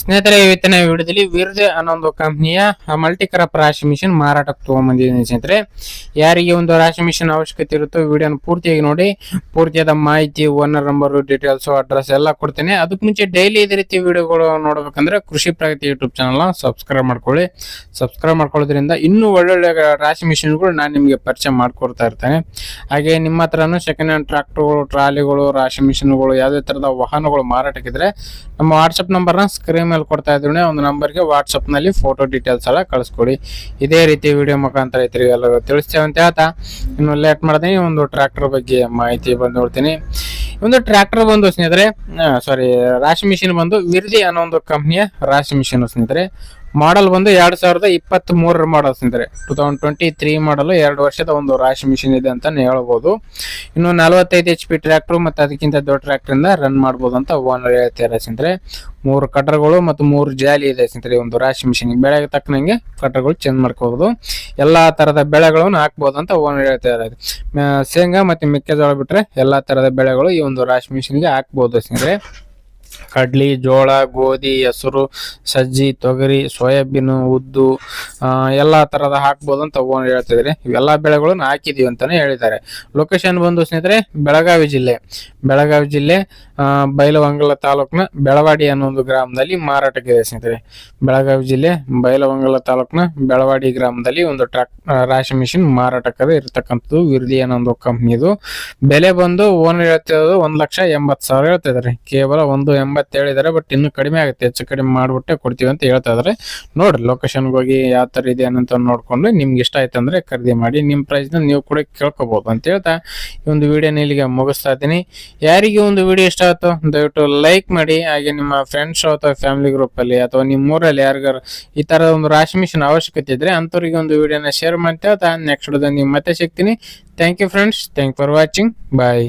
ಸ್ನೇಹಿತರೆ, ಇವತ್ತಿನ ವಿಡಿಯೋದಲ್ಲಿ ವಿರ್ಜ್ ಅನ್ನೋ ಒಂದು ಕಂಪ್ನಿಯ ಮಲ್ಟಿ ಕ್ರಾಪ್ ರಾಶಿ ಮಿಷಿನ್ ಮಾರಾಟಕ್ಕೆ ತಗೊಂಡ್ಬಂದಿದ್ದೀನಿ ಸ್ನೇಹಿತರೆ. ಯಾರಿಗೆ ಒಂದು ರಾಶಿ ಮಿಷಿನ್ ಅವಶ್ಯಕತೆ ಇರುತ್ತೋ ವಿಡಿಯೋನ ಪೂರ್ತಿಯಾಗಿ ನೋಡಿ, ಪೂರ್ತಿಯಾದ ಮಾಹಿತಿ, ಓನರ್ ನಂಬರ್, ಡೀಟೇಲ್ಸು, ಅಡ್ರೆಸ್ ಎಲ್ಲ ಕೊಡ್ತೇನೆ. ಅದಕ್ಕೆ ಮುಂಚೆ ಡೈಲಿ ಇದೇ ರೀತಿ ವಿಡಿಯೋಗಳು ನೋಡಬೇಕಂದ್ರೆ ಕೃಷಿ ಪ್ರಗತಿ ಯೂಟ್ಯೂಬ್ ಚಾನಲ್ನ ಸಬ್ಸ್ಕ್ರೈಬ್ ಮಾಡ್ಕೊಳ್ಳಿ. ಸಬ್ಸ್ಕ್ರೈಬ್ ಮಾಡ್ಕೊಳ್ಳೋದ್ರಿಂದ ಇನ್ನೂ ಒಳ್ಳೊಳ್ಳೆ ರಾಶಿ ಮಿಷಿನ್ಗಳು ನಾನು ನಿಮಗೆ ಪರಿಚಯ ಮಾಡ್ಕೊಡ್ತಾ ಇರ್ತೇನೆ. ಹಾಗೆ ನಿಮ್ಮ ಹತ್ರನೂ ಸೆಕೆಂಡ್ ಹ್ಯಾಂಡ್ ಟ್ರಾಕ್ಟರ್ಗಳು ಟ್ರಾಲಿಗಳು, ರಾಶಿ ಮಿಷಿನ್ಗಳು, ಯಾವುದೇ ಥರದ ವಾಹನಗಳು ಮಾರಾಟಕ್ಕಿದ್ರೆ ನಮ್ಮ ವಾಟ್ಸಪ್ ನಂಬರ್ನ ಸ್ಕ್ರೀನ್ ಮೇಲೆ ಕೊಡ್ತಾ ಇದ್ರು ಒಂದು ನಂಬರ್ಗೆ ವಾಟ್ಸಪ್ನಲ್ಲಿ ಫೋಟೋ ಡೀಟೇಲ್ಸ್ ಎಲ್ಲ ಕಳಿಸ್ಕೊಡಿ. ಇದೇ ರೀತಿ ವಿಡಿಯೋ ಮುಖಾಂತರ ರೈತರಿಗೆ ಎಲ್ಲರೂ ತಿಳಿಸ್ತೇವೆ ಅಂತ ಹೇಳ್ತಾ ಇನ್ನು ಲೇಟ್ ಮಾಡ್ತೀನಿ, ಒಂದು ಟ್ರ್ಯಾಕ್ಟರ್ ಬಗ್ಗೆ ಮಾಹಿತಿ ಬಂದು ನೋಡ್ತೀನಿ. ಒಂದು ಟ್ರ್ಯಾಕ್ಟರ್ ಬಂದು ಸ್ನೇಹಿತರೆ ಸಾರಿ ರಾಶಿ ಮಿಷಿನ್ ಬಂದು ವಿರ್ಜಿ ಅನ್ನೋ ಒಂದು ಕಂಪ್ನಿಯ ರಾಶಿ ಮಿಷಿನ್ ಸ್ನೇಹಿತರೆ. ಮಾಡಲ್ ಬಂದು ಎರಡು ಸಾವಿರದ ಇಪ್ಪತ್ತ್ ಮೂರರ ಮಾಡಲ್ ಸ್ನೇಹಿತರೆ two thousand twenty three model ಎರಡು ವರ್ಷದ ಒಂದು ರಾಶಿ ಮಿಷಿನ್ ಇದೆ ಅಂತ ಹೇಳ್ಬೋದು. ಇನ್ನು ನಲವತ್ತೈದು ಎಚ್ ಪಿ ಟ್ರ್ಯಾಕ್ಟ್ರು ಮತ್ತು ಅದಕ್ಕಿಂತ ದೊಡ್ಡ ಟ್ರ್ಯಾಕ್ಟರ್ ಇಂದ ರನ್ ಮಾಡ್ಬೋದು ಅಂತ ಓನರ್ ಹೇಳ್ತಾರೆ ಸ್ನೇಹಿತರೆ ಮೂರು ಕಟರ್ಗಳು ಮತ್ತು ಮೂರು ಜಾಲಿ ಇದೆ ಸ್ನೇಹಿತರೆ ಒಂದು ರಾಶಿ ಮಿಷಿನ್ ಬೆಳೆಗೆ ತಕ್ಕನಂಗೆ ಕಟರ್ಗಳು ಚೇಂಜ್ ಮಾಡ್ಕೋಬೋದು. ಎಲ್ಲಾ ತರದ ಬೆಳೆಗಳನ್ನು ಹಾಕ್ಬೋದು ಅಂತ ಓನರ್ ಹೇಳ್ತಾ ಶೇಂಗಾ ಮತ್ತು ಮೆಕ್ಕೆಜೋಳ ಬಿಟ್ಟರೆ ಎಲ್ಲಾ ತರದ ಬೆಳೆಗಳು ಈ ಒಂದು ರಾಶಿ ಮಿಷಿನ್ಗೆ ಹಾಕ್ಬೋದು ಸ್ನೇಹಿತರೆ ಕಡ್ಲಿ, ಜೋಳ, ಗೋಧಿ, ಹೆಸರು, ಸಜ್ಜಿ, ತೊಗರಿ, ಸೋಯಾಬೀನ್, ಉದ್ದು ಎಲ್ಲಾ ತರದ ಹಾಕ್ಬೋದು ಅಂತ ಓನರ್ ಹೇಳ್ತಿದ್ರೆ. ಇವೆಲ್ಲಾ ಬೆಳೆಗಳನ್ನು ಹಾಕಿದೀವಿ ಅಂತಾನೆ ಹೇಳಿದ್ದಾರೆ. ಲೊಕೇಶನ್ ಬಂದು ಸ್ನೇಹಿತರೆ, ಬೆಳಗಾವಿ ಜಿಲ್ಲೆ. ಬೆಳಗಾವಿ ಜಿಲ್ಲೆ ಬೈಲವಂಗಲ ತಾಲೂಕಿನ ಬೆಳವಾಡಿ ಅನ್ನೋ ಒಂದು ಗ್ರಾಮದಲ್ಲಿ ಮಾರಾಟಕ್ಕಿದೆ ಸ್ನೇಹಿತರೆ. ಬೆಳಗಾವಿ ಜಿಲ್ಲೆ ಬೈಲವಂಗಲ ತಾಲೂಕಿನ ಬೆಳವಾಡಿ ಗ್ರಾಮದಲ್ಲಿ ಒಂದು ಟ್ರಾಕ್ ರಾಶಿ ಮಿಷಿನ್ ಮಾರಾಟಕ್ಕದ ಇರತಕ್ಕಂಥದ್ದು ವಿರ್ದಿ ಅನ್ನೋ ಒಂದು ಕಂಪ್ನಿದು ಬೆಲೆ ಬಂದು ಓನರ್ ಹೇಳ್ತಿರೋದು ಒಂದು ಲಕ್ಷ ಎಂಬತ್ ಸಾವಿರ ಹೇಳ್ತಿದ್ದಾರೆ. ಕೇವಲ ಒಂದು ಎಂಬತ್ತು ಹೇಳಿದಾರೆ ಬಟ್ ಇನ್ನು ಕಡಿಮೆ ಆಗುತ್ತೆ. ಹೆಚ್ಚು ಕಡಿಮೆ ಮಾಡಿಬಿಟ್ಟೆ ಕೊಡ್ತೀವಿ ಅಂತ ಹೇಳ್ತಾ ಇದ್ದಾರೆ ನೋಡಿರಿ ಲೊಕೇಶನ್ಗೆ ಹೋಗಿ ಯಾವ ಥರ ಇದೆ ಅನ್ನೋಂಥ ನೋಡಿಕೊಂಡು ನಿಮ್ಗೆ ಇಷ್ಟ ಆಯ್ತು ಅಂದರೆ ಖರೀದಿ ಮಾಡಿ ನಿಮ್ಮ ಪ್ರೈಸ್ನ ನೀವು ಕೂಡ ಕೇಳ್ಕೊಬೋದು ಅಂತ ಹೇಳ್ತಾ ಈ ಒಂದು ವಿಡಿಯೋನ ಇಲ್ಲಿಗೆ ಮುಗಿಸ್ತಾ ಇದ್ದೀನಿ. ಯಾರಿಗೆ ಒಂದು ವಿಡಿಯೋ ಇಷ್ಟ ಆಯಿತು, ದಯವಿಟ್ಟು ಲೈಕ್ ಮಾಡಿ. ಹಾಗೆ ನಿಮ್ಮ ಫ್ರೆಂಡ್ಸ್ ಅಥವಾ ಫ್ಯಾಮಿಲಿ ಗ್ರೂಪಲ್ಲಿ ಅಥವಾ ನಿಮ್ಮ ಊರಲ್ಲಿ ಯಾರಿಗಾರು ಈ ಥರದ ಒಂದು ರಾಶಿ ಮಿಷನ್ ಅವಶ್ಯಕತೆ ಇದ್ದರೆ ಅಂಥವ್ರಿಗೆ ಒಂದು ವಿಡಿಯೋನ ಶೇರ್ ಮಾಡ್ತಾ ನೆಕ್ಸ್ಟ್ ನಿಮ್ಮ ಮತ್ತೆ ಸಿಗ್ತೀನಿ. Thank you friends thank for watching bye